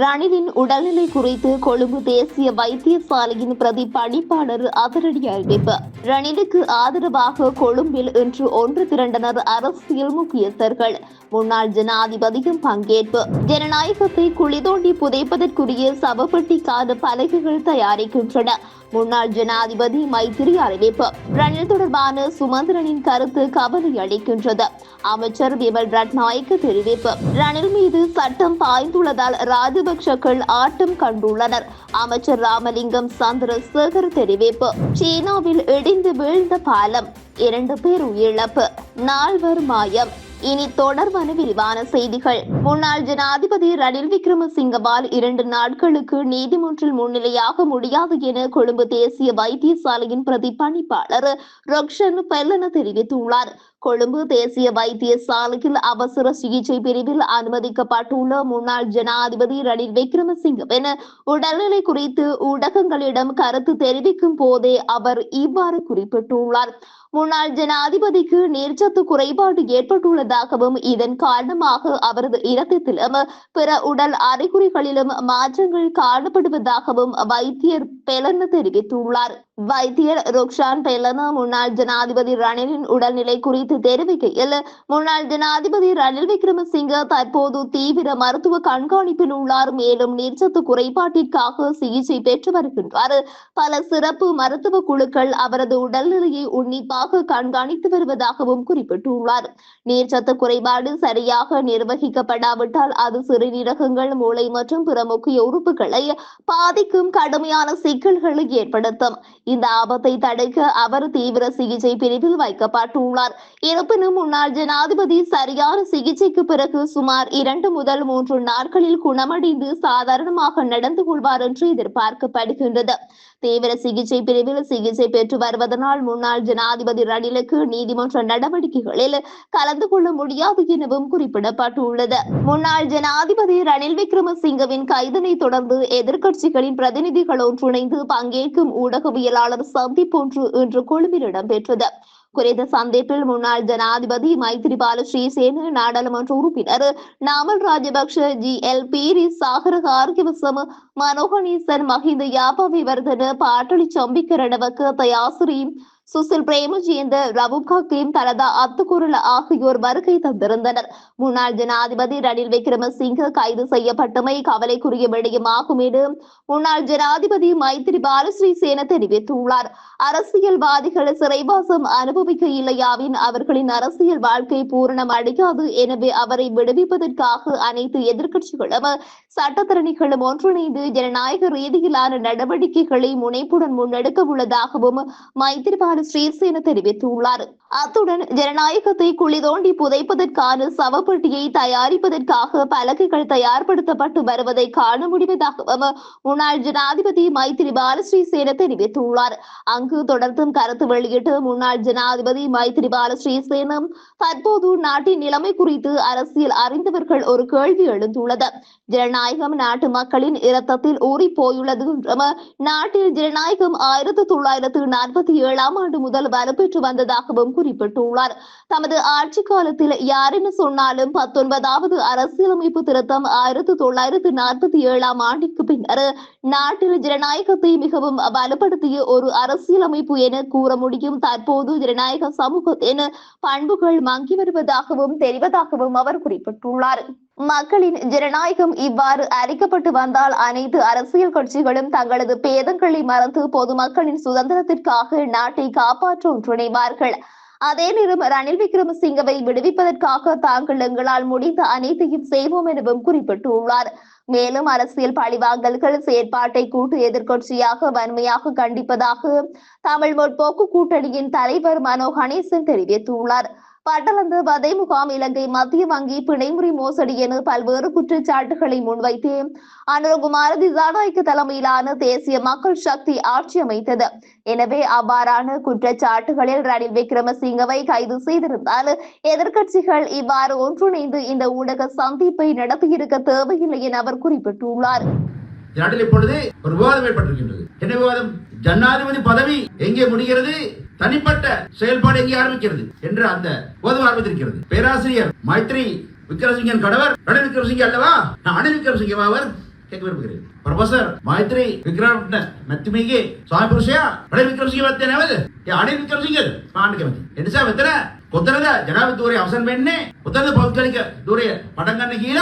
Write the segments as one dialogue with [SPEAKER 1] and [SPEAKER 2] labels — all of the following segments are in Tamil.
[SPEAKER 1] ரணிலின் உடல்நிலை குறித்து கொழும்பு தேசிய வைத்தியசாலையின் பிரதி பணிப்பாளர் அதிரடி அறிவிப்பு ரணிலுக்கு ஆதரவாக கொழும்பில் இன்று ஒன்று திரண்டனர் அரசியல் முக்கியஸ்தர்கள். முன்னாள் ஜனாதிபதியும் பங்கேற்பு. ஜனநாயகத்தை குளிதோண்டி புதைப்பதற்குரிய சவப்பட்டிக்கான பலகைகள் தயாரிக்கின்றன. முன்னாள் ஜனாதிபதி மைத்திரி அறிவிப்பு ரணில் தொடர்பான சுமந்திரனின் கருத்து கவலை அளிக்கின்றது. அமைச்சர் விமல் ரட்நாயக்கு தெரிவிப்பு. ரணில் மீது சட்டம் பாய்ந்துள்ளதால் ராஜ ராஜபக்சக்கள் ஆட்டம் கண்டுள்ளனர். அமைச்சர் ராமலிங்கம் சந்திரசேகர் தெரிவிப்பு. சீனாவில் இடிந்து வீழ்ந்த பாலம். இரண்டு பேர் உயிரிழப்பு. நால்வர் மாயம். இனி தொடர்பான விரிவான செய்திகள். முன்னாள் ஜனாதிபதி ரணில் விக்ரமசிங்கவால் இரண்டு நாட்களுக்கு நீதிமன்றில் முன்னிலையாக முடியாது என கொழும்பு தேசிய வைத்தியசாலையின் பிரதிபணிப்பாளர் ரொக்ஷன் பெல்லன தெரிவித்துள்ளார். கொழும்பு தேசிய வைத்தியசாலையில் அவசர சிகிச்சை பிரிவில் அனுமதிக்கப்பட்டுள்ள முன்னாள் ஜனாதிபதி ரணில் விக்ரமசிங்கவின் உடல்நிலை குறித்து ஊடகங்களிடம் கருத்து தெரிவிக்கும் போதே அவர் இவ்வாறு குறிப்பிட்டுள்ளார். முன்னாள் ஜனாதிபதிக்கு நீர்ச்சத்து குறைபாடு ஏற்பட்டுள்ளதாகவும் இதன் காரணமாக அவரது இரத்தத்திலும் பிற உடல் அறிகுறிகளிலும் மாற்றங்கள் காணப்படுவதாகவும் வைத்தியர் பெலன் தெரிவித்துள்ளார். வைத்தியர் ருக்ஷான் பெலன முன்னாள் ஜனாதிபதி ரணிலின் உடல்நிலை குறித்து தெரிவிக்கையில் முன்னாள் ஜனாதிபதி ரணில் விக்ரமசிங்க தற்போது தீவிர மருத்துவ கண்காணிப்பில் உள்ளார். மேலும் நீர்ச்சத்து குறைபாட்டிற்காக சிகிச்சை பெற்று வருகின்றார். பல சிறப்பு மருத்துவ குழுக்கள் அவரது உடல்நிலையை உன்னிப்பாக கண்காணித்து வருவதாகவும் குறிப்பிட்டுள்ளார். நீர்ச்சத்து குறைபாடு சரியாக நிர்வகிக்கப்படாவிட்டால் அது சிறுநீரகங்கள் மூளை மற்றும் பிற முக்கிய உறுப்புகளை பாதிக்கும் கடுமையான சிக்கல்களை ஏற்படுத்தும். இந்த ஆபத்தை தடுக்க அவர் தீவிர சிகிச்சை பிரிவில் வைக்கப்பட்டுள்ளார். இருப்பினும் முன்னாள் ஜனாதிபதி சரியான சிகிச்சைக்கு பிறகு சுமார் இரண்டு முதல் மூன்று நாட்களில் குணமடைந்து சாதாரணமாக நடந்து கொள்வார் என்று எதிர்பார்க்கப்படுகின்றது. தீவிர சிகிச்சை பிரிவில் சிகிச்சை பெற்று வருவதனால் முன்னாள் ஜனாதிபதி ரணிலுக்கு நீதிமன்ற நடவடிக்கைகளில் கலந்து கொள்ள முடியாது எனவும் குறிப்பிடப்பட்டுள்ளது. முன்னாள் ஜனாதிபதி ரணில் விக்ரமசிங்கவின் கைதனை தொடர்ந்து எதிர்க்கட்சிகளின் பிரதிநிதிகளோடு இணைந்து பங்கேற்கும் ஊடகவியலாளர் சந்திப்பொன்று இன்று கொழும்பில் இடம்பெற்றது. குறித்த சந்திப்பில் முன்னாள் ஜனாதிபதி மைத்ரிபால ஸ்ரீசேன நாடாளுமன்ற உறுப்பினர் நாமல் ராஜபக்ஷ ஜி எல் பீரி சாகர கார்கிவசம் மனோகணீசன் மஹிந்த யாபவிவர்தன பாட்டளி சம்பிக்கரணவக்கு தயாசிரி சுசில் பிரேமஜேந்த ரவுகாக்கையும் தலதா அத்துக்குரல ஆகியோர் வருகை தந்திருந்தனர். முன்னாள் ஜனாதிபதி ரணில் விக்ரமசிங்க கைது செய்யப்பட்டமை கவலைக்குரிய விடயமாகும் என முன்னாள் ஜனாதிபதி மைத்திரி பாலஸ்ரீசேன தெரிவித்துள்ளார். அரசியல்வாதிகள் சிறைவாசம் அனுபவிக்க இல்லையாவின் அவர்களின் அரசியல் வாழ்க்கை பூரணம் அடையாது எனவே அவரை விடுவிப்பதற்காக அனைத்து எதிர்க்கட்சிகளும் சட்டத்தரணிகளும் ஒன்றிணைந்து ஜனநாயக ரீதியிலான நடவடிக்கைகளை முனைப்புடன் முன்னெடுக்க உள்ளதாகவும் மைத்திரிபால ஸ்ரீசேன தெரிவித்துள்ளார். அத்துடன் ஜனநாயகத்தை குழி தோண்டி புதைப்பதற்கான சவப்பெட்டியை தயாரிப்பதற்காக பலகைகள் தயார்படுத்தப்பட்டு வருவதை காண முடிவதாகவும் முன்னாள் ஜனாதிபதி மைத்திரி பாலஸ்ரீசேன தெரிவித்துள்ளார். அங்கு தொடர்ந்தும் கருத்து வெளியிட்டு முன்னாள் ஜனாதிபதி மைத்திரி பாலஸ்ரீசேனம் தற்போது நாட்டின் நிலைமை குறித்து அரசியல் அறிந்தவர்கள் ஒரு கேள்வி எழுந்துள்ளது. ஜனநாயகம் நாட்டு மக்களின் இரத்தத்தில் ஊறி போயுள்ளது என்றும் நாட்டில் ஜனநாயகம் ஆயிரத்தி தொள்ளாயிரத்து நாற்பத்தி ஏழாம் ஆண்டு முதல் வலுப்பெற்று வந்ததாகவும் குறிப்பிட்டுள்ளார். தமது ஆட்சி காலத்தில் யாரென சொன்னாலும் பத்தொன்பதாவது அரசியலமைப்பு திருத்தம் ஆயிரத்தி தொள்ளாயிரத்தி நாற்பத்தி ஏழாம் ஆண்டிற்கு பின்னர் நாட்டில் ஜனநாயகத்தை மிகவும் வலுப்படுத்திய ஒரு அரசியலமைப்பு என கூற முடியும். தற்போது ஜனநாயக சமூகத்தின் பண்புகள் மங்கி வருவதாகவும் தெரிவதாகவும் அவர் குறிப்பிட்டுள்ளார். மக்களின் ஜனநாயகம் இவ்வாறு அறிக்கப்பட்டு வந்தால் அனைத்து அரசியல் கட்சிகளும் தங்களது பேதங்களை மறந்து பொதுமக்களின் சுதந்திரத்திற்காக நாட்டை காப்பாற்ற ஒன்றிணைவார்கள் அதே நேரம் ரணில் விக்ரமசிங்கவை விடுவிப்பதற்காக தாங்கள் எங்களால் முடிந்த அனைத்தையும் செய்வோம் எனவும் குறிப்பிட்டுள்ளார். மேலும் அரசியல் பழிவாங்கல்கள் செயற்பாட்டை கூட்டு எதிர்க்கட்சியாக வன்மையாக கண்டிப்பதாக தமிழ் முற்போக்கு கூட்டணியின் தலைவர் மனோ கணேசன் தெரிவித்துள்ளார். பட்டளந்து வதை முகாம் இலங்கை மத்திய வங்கி பிணைமுறை மோசடி என பல்வேறு குற்றச்சாட்டுகளை முன்வைத்து அனுரகுமார திசாநாயக்க தலைமையிலான தேசிய மக்கள் சக்தி ஆட்சி அமைத்தது. எனவே அவ்வாறான குற்றச்சாட்டுகளில் ரணில் விக்ரமசிங்கவை கைது செய்திருந்தால் எதிர்கட்சிகள் இவ்வாறு ஒன்றிணைந்து இந்த ஊடக சந்திப்பை நடத்தியிருக்க தேவையில்லை என அவர் குறிப்பிட்டுள்ளார்.
[SPEAKER 2] நாட்டில் இப்பொழுது ஒரு விவாதம் ஏற்பட்டிருக்கின்றது. என்ன விவாதம்? ஜனாதிபதி பதவி எங்கே முடிகிறது? தனிப்பட்ட செயல்பாடு எங்கே ஆரம்பிக்கிறது என்று அந்த போதம் ஆரம்பித்திருக்கிறது பேராசிரியர் மைத்ரி விக்ரமசிங்கன் கடவர் ரணில் விக்ரமசிங்க அல்லவா நான் அணில் விக்ரமசிங்கம் அவர் கேட்க விரும்புகிறேன் ಪ್ರೊಫೆಸರ್ ಮೈತ್ರಿ ವಿಕ್ರಮ್ ಮೆತ್ತಿಮಿಗೆ ಸ್ವಾಮಿ ಪುರುಷಯ ಅಣಿ ವಿಕ್ರಮ್ ಸಿಂಗ್ ಬರ್ತೇನೆ ಯಾವ್ದು ಅಣಿ ವಿಕ್ರಮ್ ಸಿಂಗ್ ಪಾಂಡಕ್ಕೆ ಬಂದಿ ಎಂಟು ಸಾವಿರ ಬತ್ತರ ಕೊತ್ತರದ ಜನಾಭಿ ದೂರ ಅವಸರ ಬೆಣ್ಣೆ ಉತ್ತರದ ಭೌಗೋಳಿಕ ದೂರ ಪಟಂಗಣ್ಣ ಗೀಲ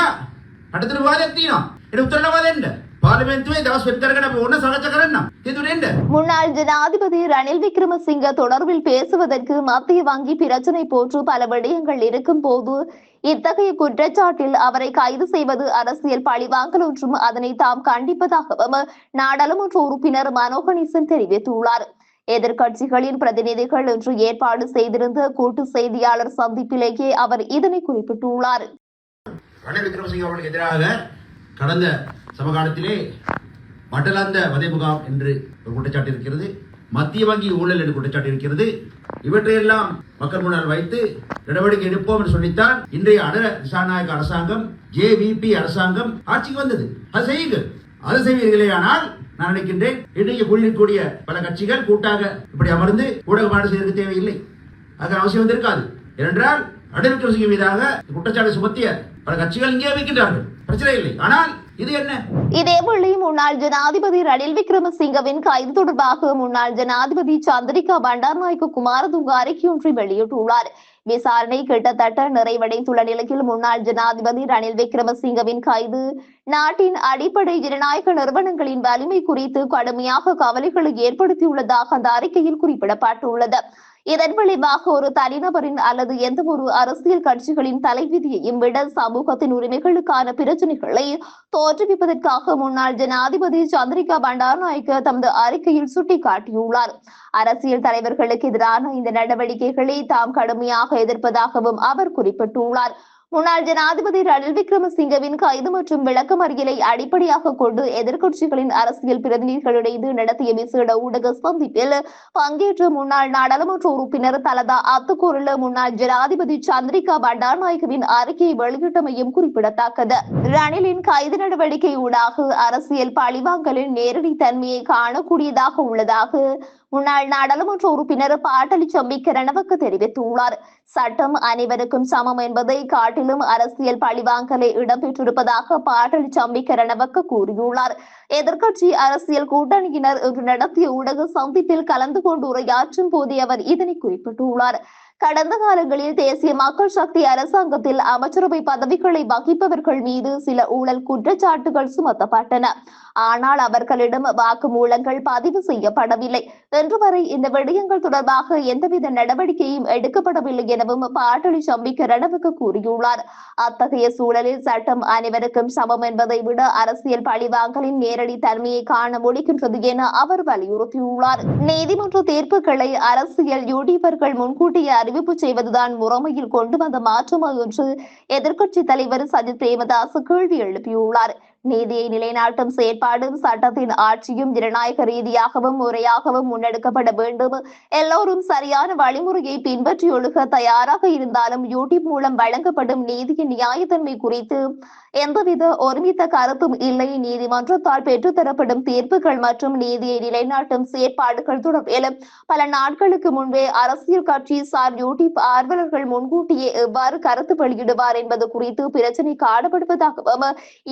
[SPEAKER 2] ನಟತಿನ ವಾದ ಎತ್ತೀನ ಇದು ಉತ್ತರವಾದ ಎಂಡ පාර්ලිමේන්තුවේ දවස් වෙන කරගෙන අපි ඕන සාකච්ඡා කරන්න. තීතුරෙන්න.
[SPEAKER 1] முன்னாள் ஜனாதிபதி ரணில் விக்ரமசிங்க தொடர்பில் பேசுவதற்கு மத்திய வங்கி பிரச்சனை போன்று பல விடயங்கள் இருக்கும் போது இத்தகைய குற்றச்சாட்டில் அவரை கைது செய்வது அரசியல் பழிவாங்கல் என்றும் அதனை தாம் கண்டிப்பதாகவும் நாடாளுமன்ற உறுப்பினர் மனோகணேசன் தெரிவித்துள்ளார் எதிர்க்கட்சிகளின் பிரதிநிதிகள் இன்று ஏற்பாடு செய்திருந்த கூட்டு செய்தியாளர் சந்திப்பிலேயே அவர் இதனை குறிப்பிட்டுள்ளார்
[SPEAKER 2] ரணில் விக்ரமசிங்க அவர்களுக்கு எதிராக கடந்த சமகாலத்திலே மட்டலாந்த வதை முகாம் என்று ஒரு குற்றச்சாட்டு இருக்கிறது. மத்திய வங்கி ஊழல் என்று குற்றச்சாட்டு இருக்கிறது. இவற்றையெல்லாம் மக்கள் முன்னால் வைத்து நடவடிக்கை எடுப்போம் என்று சொல்லித்தான் இன்றைய அடர திசாநாயக அரசாங்கம் ஜேவிபி அரசாங்கம் ஆட்சிக்கு வந்தது. அது செய்யுங்கள். அது செய்வீர்களே ஆனால் நான் நினைக்கின்றேன் இன்றைக்கு கூடியிருக்கக்கூடிய பல கட்சிகள் கூட்டாக இப்படி அமர்ந்து ஊடகமாடு செய்வதற்கு தேவையில்லை. அது அவசியம் வந்திருக்காது. ஏனென்றால் அடல் விக்ரமசிங்க மீதாக குற்றச்சாட்டு சுமத்திய பல கட்சிகள் இங்கே வைக்கின்றார்கள் பிரச்சனை இல்லை. ஆனால்
[SPEAKER 1] இதேவேளை முன்னாள் ஜனாதிபதி ரணில் விக்ரமசிங்கவின் கைது தொடர்பாக முன்னாள் ஜனாதிபதி சந்திரிகா பண்டார்நாயக்க குமாரதுங்க அறிக்கை ஒன்றை வெளியிட்டுள்ளார். விசாரணை கிட்டத்தட்ட நிறைவடைந்துள்ள நிலையில் முன்னாள் ஜனாதிபதி ரணில் விக்ரமசிங்கவின் கைது நாட்டின் அடிப்படை ஜனநாயக நிறுவனங்களின் வலிமை குறித்து கடுமையாக கவலைகளை ஏற்படுத்தியுள்ளதாக அந்த அறிக்கையில் குறிப்பிடப்பட்டுள்ளது. இதன் விளைவாக ஒரு தனிநபரின் அல்லது எந்த ஒரு அரசியல் கட்சிகளின் தலைவிதியையும் விட சமூகத்தின் உரிமைகளுக்கான பிரச்சனைகளை தோற்றுவிப்பதற்காக முன்னாள் ஜனாதிபதி சந்திரிகா பண்டாரநாயக்க தமது அறிக்கையில் சுட்டிக்காட்டியுள்ளார். அரசியல் தலைவர்களுக்கு எதிரான இந்த நடவடிக்கைகளை தாம் கடுமையாக எதிர்ப்பதாகவும் அவர் குறிப்பிட்டுள்ளார். முன்னாள் ஜனாதிபதி ரணில் விக்ரமசிங்கவின் கைது மற்றும் விளக்கமறியலை அடிப்படையாக கொண்டு எதிர்க்கட்சிகளின் அரசியல் பிரதிநிதிகளிடையே நடத்திய விசேட ஊடக சந்திப்பில் பங்கேற்ற முன்னாள் நாடாளுமன்ற உறுப்பினர் தலதா அத்துக்கூறில் முன்னாள் ஜனாதிபதி சந்திரிகா பண்டாநாயகவின் அறிக்கையை வெளியிட்டமையும் குறிப்பிடத்தக்கது. ரணிலின் கைது நடவடிக்கை ஊடாக அரசியல் பழிவாங்கலின் நேரடி தன்மையை காணக்கூடியதாக உள்ளதாக முன்னாள் நாடாளுமன்ற உறுப்பினர் பாட்டலி சம்பிக்க ரணவக்க தெரிவித்துள்ளார். சட்டம் அனைவருக்கும் சமம் என்பதை காட்டிலும் அரசியல் பழிவாங்கலை இடம்பெற்றிருப்பதாக பாடல் சம்பிக்க ரணவக்க கூறியுள்ளார். எதிர்கட்சி அரசியல் கூட்டணியினர் இன்று நடத்திய ஊடக சந்திப்பில் கலந்து கொண்டு உரையாற்றும் போதே அவர் இதனை குறிப்பிட்டுள்ளார். கடந்த காலங்களில் தேசிய மக்கள் சக்தி அரசாங்கத்தில் அமைச்சரவை பதவிகளை வகிப்பவர்கள் மீது சில ஊழல் குற்றச்சாட்டுகள் சுமத்தப்பட்டன. ஆனால் அவர்களிடம் வாக்குமூலங்கள் பதிவு செய்யப்படவில்லை. இன்று வரை இந்த விடயங்கள் தொடர்பாக எந்தவித நடவடிக்கையும் எடுக்கப்படவில்லை எனவும் பாட்டளி சம்பிக்க ரணவுக்கு கூறியுள்ளார். அத்தகைய சூழலில் சட்டம் அனைவருக்கும் சமம் என்பதை விட அரசியல் பழிவாங்கலின் நேரடி தன்மையை காண முடிகின்றது என அவர் வலியுறுத்தியுள்ளார். நீதிமன்ற தீர்ப்புகளை அரசியல் யூடியூபர்கள் முன்கூட்டிய அறிவிப்பு செய்வதுதான் முறைமையில் கொண்டு வந்த மாற்றமா என்று எதிர்க்கட்சி தலைவர் சஜித் பிரேமதாஸ் கேள்வி எழுப்பியுள்ளார். நீதியை நிலைநாட்டும் செயற்பாடும் சட்டத்தின் ஆட்சியும் ஜனநாயக ரீதியாகவும் முறையாகவும் முன்னெடுக்கப்பட வேண்டும். எல்லோரும் சரியான வழிமுறையை பின்பற்றி ஒழுக தயாராக இருந்தாலும் யூடியூப் மூலம் வழங்கப்படும் நீதியின் நியாயத்தன்மை குறித்து எந்தவித ஒருமித்த கருத்தும் இல்லை. நீதிமன்றத்தால் பெற்றுத்தரப்படும் தீர்ப்புகள் மற்றும் நீதியை நிலைநாட்டும் செயற்பாடுகள் தொடர்பிலும் பல நாட்களுக்கு முன்பே அரசியல் கட்சி சார் யூடியூப் ஆர்வலர்கள் முன்கூட்டியே எவ்வாறு கருத்து வெளியிடுவார் என்பது குறித்து பிரச்சனை காணப்படுவதாகவும்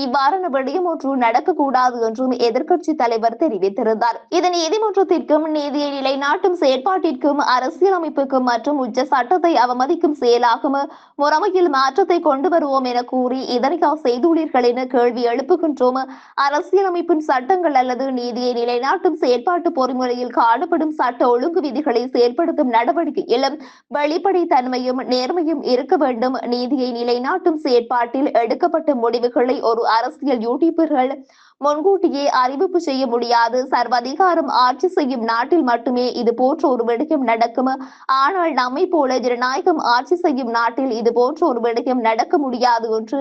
[SPEAKER 1] இவ்வாறான விடயம் ஒன்று நடக்கக்கூடாது என்றும் எதிர்க்கட்சி தலைவர் தெரிவித்திருந்தார். இது நீதிமன்றத்திற்கும் நீதியை நிலைநாட்டும் செயற்பாட்டிற்கும் அரசியலமைப்புக்கும் மற்றும் உச்ச சட்டத்தை அவமதிக்கும் செயலாகும். முறைமையில் மாற்றத்தை கொண்டு வருவோம் என கூறி இதனை செய்துள்ளீர்கள் என கேள்வி எழுப்புகின்றோம். அரசியலமைப்பின் சட்டங்கள் அல்லது நீதியை நிலைநாட்டும் செயற்பாட்டு பொறிமுறையில் காணப்படும் சட்ட ஒழுங்கு விதிகளை செயல்படுத்தும் நடவடிக்கையிலும் வெளிப்படை தன்மையும் நேர்மையும் இருக்க வேண்டும். நீதியை நிலைநாட்டும் செயற்பாட்டில் எடுக்கப்பட்ட முடிவுகளை ஒரு அரசியல் யூடியூபர்கள் முன்கூட்டியே அறிவிப்பு செய்ய முடியாது. சர்வதிகாரம் ஆட்சி செய்யும் நாட்டில் மட்டுமே இது போன்ற ஒரு விடயம் நடக்கும். ஆனால் நம்மை போல ஜனநாயகம் ஆட்சி செய்யும் நாட்டில் இது போன்ற ஒரு விடயம் நடக்க முடியாது என்று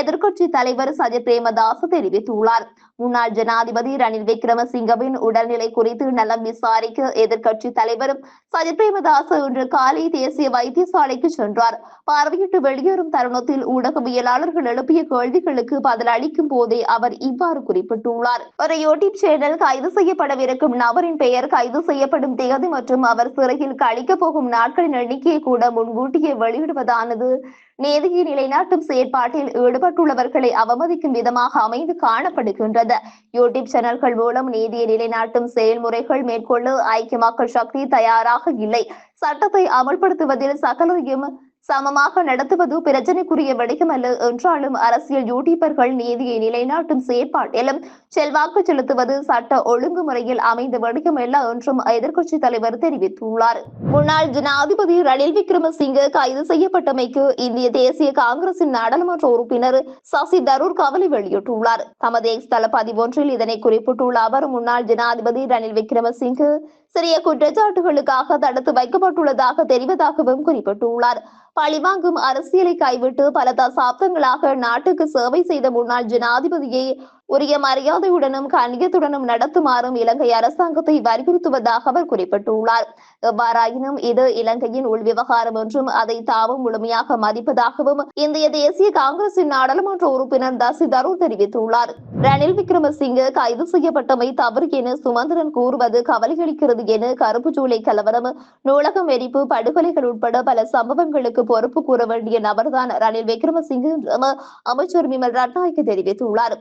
[SPEAKER 1] எதிர்கட்சி தலைவர் சஜித் பிரேமதாஸ் தெரிவித்துள்ளார். முன்னாள் ஜனாதிபதி ரணில் விக்ரமசிங்கவின் உடல்நிலை குறித்து நலம் விசாரிக்க எதிர்க்கட்சி தலைவர் சஜித் பிரேமதாஸ் இன்று காலை தேசிய வைத்தியசாலைக்கு சென்றார். பார்வையிட்டு வெளியேறும் தருணத்தில் ஊடகவியலாளர்கள் எழுப்பிய கேள்விகளுக்கு பதில் அளிக்கும் போதே அவர் இவ்வாறு குறிப்பிட்டுள்ளார். ஒரு யூடியூப் சேனல் கைது செய்யப்படவிருக்கும் நபரின் பெயர் கைது செய்யப்படும் தேதி மற்றும் அவர் சிறையில் கழிக்கப் போகும் நாட்களின் எண்ணிக்கையை கூட முன்கூட்டியே வெளியிடுவதானது நீதியை நிலைநாட்டும் செயற்பாட்டில் ஈடுபட்டுள்ளவர்களை அவமதிக்கும் விதமாக அமைந்து காணப்படுகின்றது. யூடியூப் சேனல்கள் மூலம் நீதியை நிலைநாட்டும் செயல்முறைகள் மேற்கொள்ள ஐக்கிய மக்கள் சக்தி தயாராக இல்லை. சட்டத்தை அமல்படுத்துவதில் சகலரையும் சமமாக நடத்துவது பிரச்சனைக்குரிய விடயமல்ல என்றாலும் அரசியல் யூடியூபர்கள் நீதியை நிலைநாட்டும் செயற்பாட்டிலும் செல்வாக்கு செலுத்துவது சட்ட ஒழுங்குமுறையில் அமைந்த விடயமல்ல என்றும் எதிர்க்கட்சி தலைவர் தெரிவித்துள்ளார். முன்னாள் ஜனாதிபதி ரணில் விக்ரமசிங்கே கைது செய்யப்பட்டமைக்கு இந்திய தேசிய காங்கிரசின் நாடாளுமன்ற உறுப்பினர் சசி தரூர் கவலை வெளியிட்டுள்ளார். தமது எக்ஸ் தள பதிவொன்றில் இதனை குறிப்பிட்டுள்ள அவர் முன்னாள் ஜனாதிபதி ரணில் விக்ரமசிங்கே சிறிய குற்றச்சாட்டுகளுக்காக தடுத்து வைக்கப்பட்டுள்ளதாக தெரிவதாகவும் குறிப்பிட்டுள்ளார். பழிவாங்கும் அரசியலை கைவிட்டு பல தசாப்தங்களாக நாட்டுக்கு சேவை செய்த முன்னாள் ஜனாதிபதியை உரிய மரியாதையுடனும் கண்ணியத்துடனும் நடத்துமாறும் இலங்கை அரசாங்கத்தை வலியுறுத்துவதாக அவர் குறிப்பிட்டுள்ளார். எவ்வாறாயினும் இது இலங்கையின் உள் விவகாரம் என்றும் அதை தாவும் முழுமையாக மதிப்பதாகவும் இந்திய தேசிய காங்கிரசின் நாடாளுமன்ற உறுப்பினர் தசி தரூர் தெரிவித்துள்ளார். ரணில் விக்ரமசிங்கே கைது செய்யப்பட்டமை தவறு என சுமந்திரன் கூறுவது கவலையளிக்கிறது என கருப்பு ஜூலை கலவரம் நூலகம் எரிப்பு படுகொலைகள் உட்பட பல சம்பவங்களுக்கு பொறுப்பு கூற வேண்டிய நபர்தான் ரணில் விக்ரமசிங்கே என்றும் அமைச்சர் விமல் ரட்நாயக்கு தெரிவித்துள்ளார்.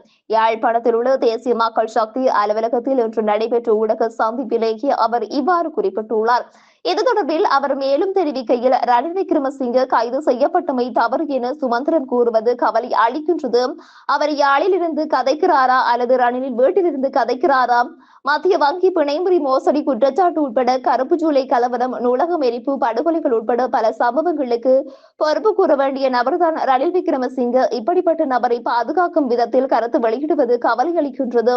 [SPEAKER 1] யாழ்ப்பாணத்தில் உள்ள தேசிய மக்கள் சக்தி அலுவலகத்தில் இன்று நடைபெற்ற ஊடக சந்திப்பிலேயே அவர் இவ்வாறு குறிப்பிட்டுள்ளார். இது தொடர்பில் அவர் மேலும் தெரிவிக்கையில் ரணில் விக்ரமசிங்கே கைது செய்யப்பட்டமை தவறு என சுமந்திரன் கூறுவது கவலை அளிக்கின்றது. அவர் யாழில் இருந்து கதைக்கிறாரா அல்லது ரணிலின் வீட்டிலிருந்து கதைக்கிறாரா? மத்திய வங்கி பிணைமுறை மோசடி குற்றச்சாட்டு உட்பட கருப்பு ஜூலை கலவரம் நூலகம் எரிப்பு படுகொலைகள் உட்பட பல சம்பவங்களுக்கு பொறுப்பு கூற வேண்டிய நபர்தான் ரணில் விக்ரமசிங்கே. இப்படிப்பட்ட நபரை பாதுகாக்கும் விதத்தில் கருத்து வெளியிடுவது கவலை அளிக்கின்றது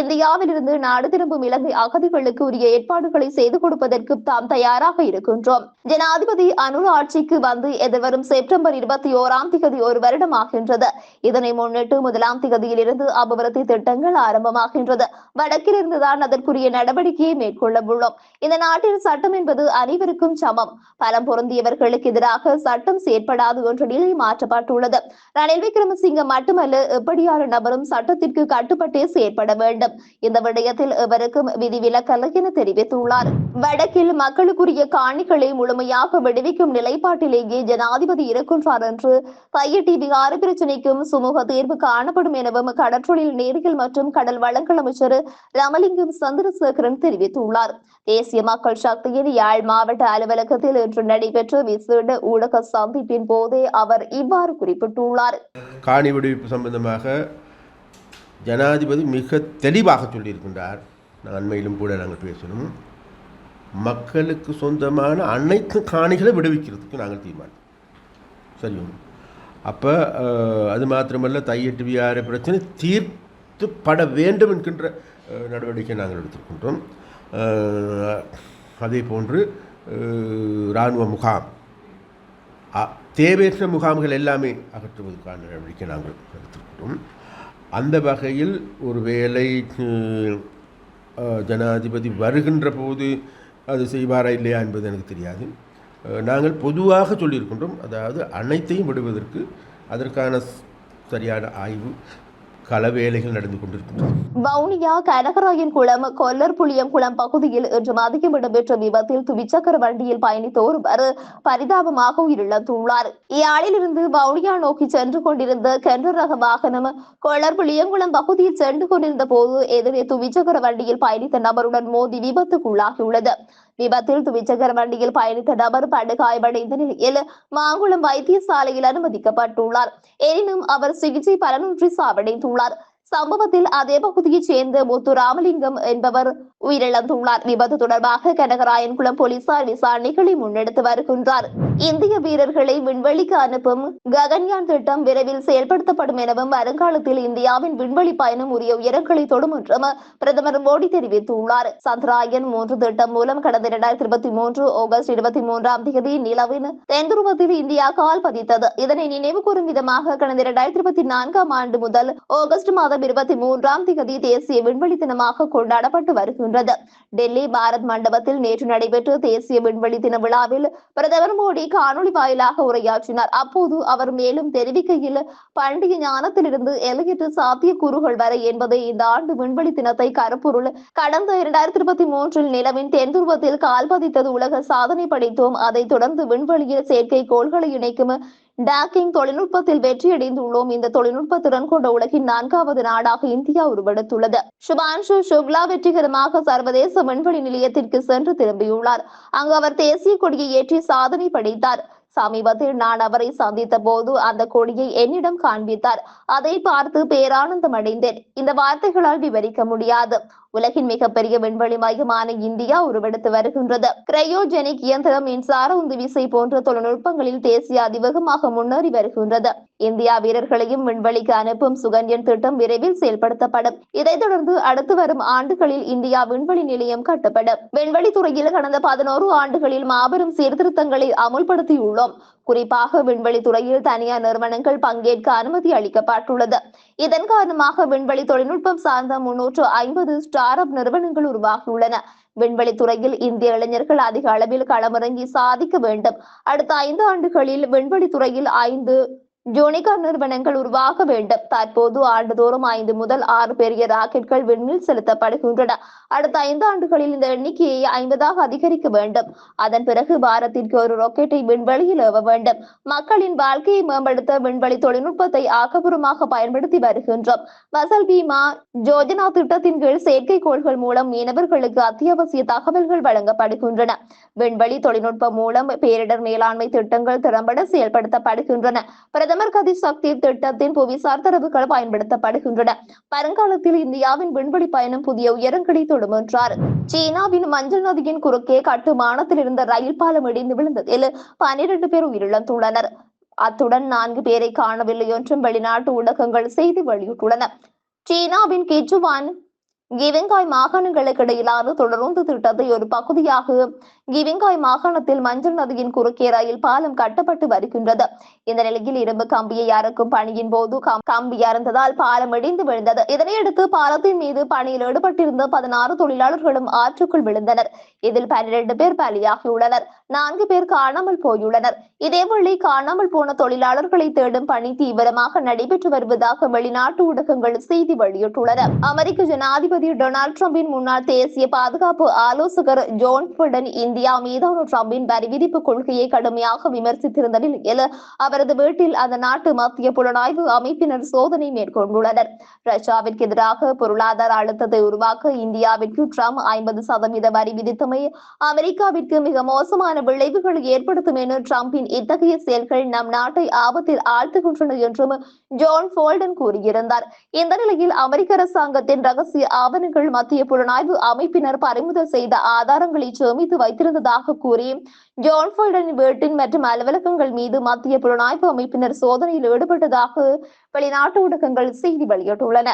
[SPEAKER 1] இந்தியாவிலிருந்து நாடு திரும்பும் இலங்கை அகதிகளுக்கு உரிய ஏற்பாடுகளை செய்து கொடுப்பதற்கு தாம் தயாராக இருக்கின்றோம். ஜனாதிபதி அனுர ஆட்சிக்கு வந்து எதிர்வரும் செப்டம்பர் இருபத்தி ஓராம் திகதி ஒரு வருடம் ஆகின்றது. இதனை முன்னிட்டு முதலாம் திகதியிலிருந்து அபிவிருத்தி திட்டங்கள் ஆரம்பமாகின்றது. வடக்கிலிருந்து வடக்கிலிருந்துதான் அதற்குரிய நடவடிக்கையை மேற்கொள்ள உள்ளோம். இந்த நாட்டில் சட்டம் என்பது அனைவருக்கும் சமம். பலம் பொருந்தியவர்களுக்கு எதிராக சட்டம் செயற்படாது என்ற நிலை மாற்றப்பட்டுள்ளது. ரணில் விக்ரமசிங்க மட்டுமல்ல எப்படியான நபரும் சட்டத்திற்கு கட்டுப்பட்டே செயற்பட வேண்டும். இந்த விடயத்தில் எவருக்கும் விதிவிலக்கல்ல என தெரிவித்துள்ளார். வடக்கில் மக்களுக்குரிய காணிகளை முழுமையாக விடுவிக்கும் நிலைப்பாட்டிலேயே ஜனாதிபதி இருக்கின்றார் என்று தையட்டி விகார பிரச்சினைக்கும் சுமூக தீர்வு காணப்படும் எனவும் கடற்றொழில் நேரியல் மற்றும் கடல் வளங்கள் அமைச்சர் ராமலிங்கம் சந்திரசேகரன் தெரிவித்துள்ளார். தேசிய மக்கள் சக்தியின் யாழ் மாவட்ட அலுவலகத்தில் இன்று நடைபெற்ற விசேட ஊடக சந்திப்பின் போதே அவர் இவ்வாறு குறிப்பிட்டுள்ளார்.
[SPEAKER 3] காணி விடுவிப்பு சம்பந்தமாக ஜனாதிபதி மிக தெளிவாக சொல்லியிருக்கின்றார். நான் அண்மையிலும் கூட நாங்கள் பேசணும். மக்களுக்கு சொந்தமான அனைத்து காணிகளை விடுவிக்கிறதுக்கு நாங்கள் தீர்மானம் சரியும் அப்போ அது மாத்திரமல்ல தையட்டு வியாறு பிரச்சனை தீர்த்துப்பட வேண்டும் என்கின்ற நடவடிக்கை நாங்கள் எடுத்துக்கொண்டோம் அதே போன்று இராணுவ முகாம். தேவையற்ற முகாம்கள் எல்லாமே அகற்றுவதற்கான நடவடிக்கை நாங்கள் எடுத்திருக்கிறோம் அந்த வகையில் ஒரு வேலை ஜனாதிபதி வருகின்ற போது அது செய்வாரா இல்லையா என்பது எனக்கு தெரியாது. நாங்கள் பொதுவாக சொல்லியிருக்கின்றோம் அதாவது அனைத்தையும் விடுவதற்கு அதற்கான சரியான ஆய்வு களவேலைகள் நடந்து கொண்டிருக்கின்றன.
[SPEAKER 1] வவுனியா கனகராயன் குளம் கொல்லர் புளியங்குளம் பகுதியில் இன்று மதியம் இடம்பெற்ற விபத்தில் துவிச்சக்கர வண்டியில் பயணித்த ஒருவர் பரிதாபமாக உயிரிழந்துள்ளார். யாழிலிருந்து வவுனியா நோக்கி சென்று கொண்டிருந்த கென்ற ரக வாகனம் கொல்லர் புளியங்குளம் பகுதியில் சென்று கொண்டிருந்த போது எதிரே துவிச்சக்கர வண்டியில் பயணித்த நபருடன் மோதி விபத்துக்குள்ளாகியுள்ளது விபத்தில் துவிச்சக்கர வண்டியில் பயணித்த நபர் படுகாயமடைந்த நிலையில் மாங்குளம் வைத்தியசாலையில் அனுமதிக்கப்பட்டுள்ளார். எனினும் அவர் சிகிச்சை பலனின்றி சாவடைந்துள்ளார். சம்பவத்தில் அதே பகுதியைச் சேர்ந்த முத்து ராமலிங்கம் என்பவர் உயிரிழந்துள்ளார். விபத்து தொடர்பாக கனகராயன்குளம் போலீசார் விசாரணைகளை முன்னெடுத்து வருகின்றார். இந்திய வீரர்களை விண்வெளிக்கு அனுப்பும் ககன்யான் திட்டம் விரைவில் செயல்படுத்தப்படும் எனவும் வருங்காலத்தில் இந்தியாவின் விண்வெளி பயணம் உரிய உயரங்களை தொடும் என்றும் பிரதமர் மோடி தெரிவித்துள்ளார். சந்திராயன் மூன்று திட்டம் மூலம் கடந்த இரண்டாயிரத்தி இருபத்தி மூன்று ஆகஸ்ட் இருபத்தி மூன்றாம் தேதி நிலவின் தென்துருவத்தில் இந்தியா கால் பதித்தது. இதனை நினைவு கூறும் விதமாக கடந்த இரண்டாயிரத்தி இருபத்தி நான்காம் ஆண்டு முதல் ஆகஸ்ட் மாதம் மாதம் இருபத்தி மூன்றாம் தேதி தேசிய விண்வெளி தினமாக கொண்டாடப்பட்டு வருகின்றது. டெல்லி பாரத் மண்டபத்தில் நேற்று நடைபெற்ற தேசிய விண்வெளி தின விழாவில் பிரதமர் மோடி காணொலி வாயிலாக உரையாற்றினார். அப்போது அவர் மேலும் தெரிவிக்கையில் பண்டிகை ஞானத்திலிருந்து எல்லையற்ற சாத்திய கூறுகள் வரை என்பதே இந்த ஆண்டு விண்வெளி தினத்தை கருப்பொருள். கடந்த இரண்டாயிரத்தி இருபத்தி மூன்றில் நிலவின் தென்துருவத்தில் கால்பதித்தது உலக சாதனை படைத்தோம். அதைத் தொடர்ந்து விண்வெளியில் செயற்கை கோள்களை இணைக்கும் டாக்கிங் தொழில்நுட்பத்தில் வெற்றியடைந்துள்ளோம். இந்த தொழில்நுட்பத்துடன் கொண்ட உலகின் நான்காவது நாடாக இந்தியா உருவெடுத்துள்ளது. சுபான்ஷு சுக்லா வெற்றிகரமாக சர்வதேச விண்வெளி நிலையத்திற்கு சென்று திரும்பியுள்ளார். அங்கு அவர் தேசிய கொடியை ஏற்றி சாதனை படைத்தார். சமீபத்தில் நான் அவரை சந்தித்த போது அந்த கொடியை என்னிடம் காண்பித்தார். அதை பார்த்து பேரானந்தம் அடைந்தேன். இந்த வார்த்தைகளால் விவரிக்க முடியாது. உலகின் மிகப்பெரிய விண்வெளி மையமான இந்தியா உருவெடுத்து வருகின்றது. கிரையோஜெனிக் இயந்திரம் மின்சார உந்து விசை போன்ற தொழில்நுட்பங்களில் தேசிய அதிவேகமாக முன்னேறி வருகின்றது. இந்தியா வீரர்களையும் விண்வெளிக்கு அனுப்பும் சுகன்யன் திட்டம் விரைவில் செயல்படுத்தப்படும். இதைத் தொடர்ந்து அடுத்து வரும் ஆண்டுகளில் இந்தியா விண்வெளி நிலையம் கட்டப்படும். விண்வெளி துறையில் கடந்த பதினோரு ஆண்டுகளில் மாபெரும் சீர்திருத்தங்களை அமுல்படுத்தியுள்ளோம். குறிப்பாக விண்வெளி துறையில் தனியார் நிறுவனங்கள் பங்கேற்க அனுமதி அளிக்கப்பட்டுள்ளது. இதன் காரணமாக விண்வெளி தொழில்நுட்பம் சார்ந்த முன்னூற்று ஐம்பது ஸ்டார் அப் நிறுவனங்கள் உருவாகியுள்ளன. விண்வெளி துறையில் இந்திய இளைஞர்கள் அதிக அளவில் களமிறங்கி சாதிக்க வேண்டும். அடுத்த ஐந்து ஆண்டுகளில் விண்வெளி துறையில் ஐந்து ஜூனிகார் நிறுவனங்கள் உருவாக வேண்டும். தற்போது ஆண்டுதோறும் ஐந்து முதல் ஆறு பெரிய ராக்கெட்கள் விண்ணில் செலுத்தப்படுகின்றன. அடுத்த ஐந்து ஆண்டுகளில் இந்த எண்ணிக்கையை ஐம்பதாக அதிகரிக்க வேண்டும். அதன் பிறகு பாரத்திற்கு ஒரு ராக்கெட்டை விண்வெளியில் ஏவ வேண்டும். மக்களின் வாழ்க்கையை மேம்படுத்த விண்வெளி தொழில்நுட்பத்தை ஆக்கப்பூர்வமாக பயன்படுத்தி வருகின்றோம். வசல் பீமா ஜோஜனா திட்டத்தின் கீழ் செயற்கைக்கோள்கள் மூலம் மீனவர்களுக்கு அத்தியாவசிய தகவல்கள் வழங்கப்படுகின்றன. விண்வெளி தொழில்நுட்பம் மூலம் பேரிடர் மேலாண்மை திட்டங்கள் திறம்பட செயல்படுத்தப்படுகின்றன. பிரதமர் கதி சக்தி திட்டத்தின் புவிசார் தரவுகள் பயன்படுத்தப்படுகின்றன. வருங்காலத்தில் இந்தியாவின் விண்வெளி பயணம் புதிய உயரங்களை தொடும் என்றார் சீனாவின் மஞ்சள் நதியின் குறுக்கே கட்டுமானத்தில் இருந்த ரயில் பாலம் இடிந்து விழுந்ததில் பனிரெண்டு பேர் உயிரிழந்துள்ளனர். அத்துடன் நான்கு பேரை காணவில்லை என்றும் வெளிநாட்டு ஊடகங்கள் செய்தி வெளியிட்டுள்ளன. சீனாவின் கிச்சுவான் கிவிங்காய் மாகாணங்களுக்கு இடையிலான தொடர்ந்து திட்டத்தை ஒரு பகுதியாக கிவிங்காய் மாகாணத்தில் மஞ்சள் நதியின் குறுக்கே ரயில் பாலம் கட்டப்பட்டு வருகின்றது. இந்த நிலையில் இரும்பு கம்பியை அறுக்கும் பணியின் போது கம்பி அறந்ததால் பாலம் இடிந்து விழுந்தது. இதனையடுத்து பாலத்தின் மீது பணியில் ஈடுபட்டிருந்த பதினாறு தொழிலாளர்களும் ஆற்றுக்குள் விழுந்தனர். இதில் பன்னிரண்டு பேர் பலியாகியுள்ளனர். நான்கு பேர் காணாமல் போயுள்ளனர். இதேவேளை காணாமல் போன தொழிலாளர்களை தேடும் பணி தீவிரமாக நடைபெற்று வருவதாக வெளிநாட்டு ஊடகங்கள் செய்தி வெளியிட்டுள்ளன. அமெரிக்க ஜனாதிபதி டொனால்ட் டிரம்பின் முன்னாள் தேசிய பாதுகாப்பு ஆலோசகர் ஜோன் பிடன் இந்தியா மீதான டிரம்பின் வரி விதிப்பு கொள்கையை கடுமையாக விமர்சித்திருந்த நிலையில் அவரது வீட்டில் அந்த நாட்டு மத்திய புலனாய்வு அமைப்பினர் சோதனை மேற்கொண்டுள்ளனர். ரஷ்யாவிற்கு எதிராக பொருளாதார அழுத்தத்தை உருவாக்க இந்தியாவிற்கு டிரம்ப் ஐம்பது சதவீத வரி விதித்தமை அமெரிக்காவிற்கு மிக மோசமான விளைவுகளை ஏற்படுத்தும் என டிரம்பின் இத்தகைய செயல்கள் நம் நாட்டை ஆபத்தில் ஆழ்த்துகின்றன என்றும் ஜான் போல்டன் கூறியிருந்தார். இந்த நிலையில் அமெரிக்க அரசாங்கத்தின் ரகசிய ஆவணங்கள் மத்திய புலனாய்வு அமைப்பினர் பறிமுதல் செய்த ஆதாரங்களை சேமித்து வைத்து வைத்திருந்ததாக கூறி ஜோன் போல்டனின் வீட்டின் மற்றும் அலுவலகங்கள் மீது மத்திய புலனாய்வு அமைப்பினர் சோதனையில் ஈடுபட்டதாக வெளிநாட்டு ஊடகங்கள் செய்தி வெளியிட்டுள்ளன.